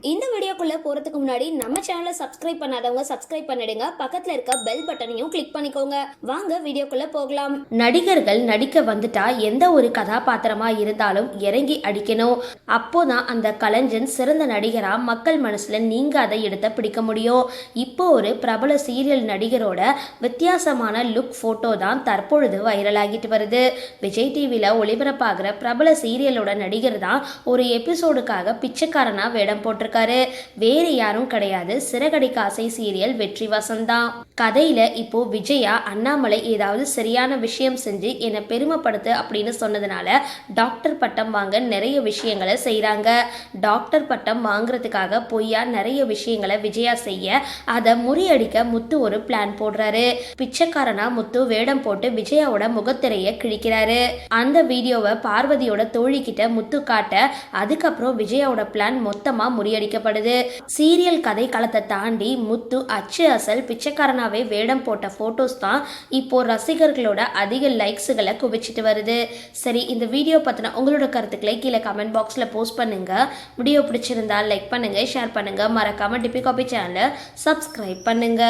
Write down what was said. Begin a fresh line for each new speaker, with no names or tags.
இந்த வீடியோக்குள்ளே போகிறதுக்கு முன்னாடி நம்ம சேனலை சப்ஸ்கிரைப் பண்ணாதவங்க சப்ஸ்கிரைப் பண்ணிடுங்க. பக்கத்தில் இருக்க பெல் பட்டனையும் கிளிக் பண்ணிக்கோங்க. வாங்க வீடியோக்குள்ளே போகலாம். நடிகர்கள் நடிக்க வந்துட்டா எந்த ஒரு கதாபாத்திரமாக இருந்தாலும் இறங்கி அடிக்கணும். அப்போதான் அந்த கலைஞன் சிறந்த நடிகராக மக்கள் மனசுல நீங்காத இடத்தை பிடிக்க முடியும். இப்போ ஒரு பிரபல சீரியல் நடிகரோட வித்தியாசமான லுக் ஃபோட்டோ தான் தற்பொழுது வைரலாகிட்டு வருது. விஜய் டிவியில் ஒளிபரப்பாகிற பிரபல சீரியலோட நடிகர் தான் ஒரு எபிசோடுக்காக பிச்சைக்காரனா வேடம் போட்டிருக்காரு. வேறு யாரும் கிடையாது. சிறகடி காசை சீரியல் வெற்றி வசந்தா. கதையில இப்போ விஜயா அண்ணாமலை ஏதாவது சரியான விஷயம் செஞ்சு என்னை பெருமைப்படுத்து அப்படின்னு சொன்னதுனால டாக்டர் பட்டம் வாங்க நிறைய விஷயங்களை செய்கிறாங்க டாக்டர் பட்டம் வாங்குறதுக்காக பொய்யா நிறைய விஷயங்களை விஜயா செய்ய அதை முறியடிக்க முத்து ஒரு பிளான் போடுறாரு. பிச்சைக்காரனா முத்து வேடம் போட்டு விஜயாவோட முகத்திரையை கிழிக்கிறாரு. அந்த வீடியோவை பார்வதியோட தோழிக்கிட்ட முத்து காட்ட அதுக்கப்புறம் விஜயாவோட பிளான் மொத்தமாக முறியடிக்கப்படுது. சீரியல் கதை களத்தை தாண்டி முத்து அச்சு அசல் பிச்சைக்காரனாவே வேடம் போட்ட போட்டோஸ் தான் இப்போ ரசிகர்களோட அதிக லைக்ஸுகளை குவிச்சிட்டு வருது. சரி இந்த வீடியோ பத்தின உங்களோட கருத்துக்களை கீழே கமெண்ட் பாக்ஸ்ல போஸ்ட் பண்ணுங்க. வீடியோ பிடிச்சிருந்தா லைக் பண்ணுங்க ஷேர் பண்ணுங்க. மறக்காம டிபி காபி சேனலை சப்ஸ்கிரைப் பண்ணுங்க.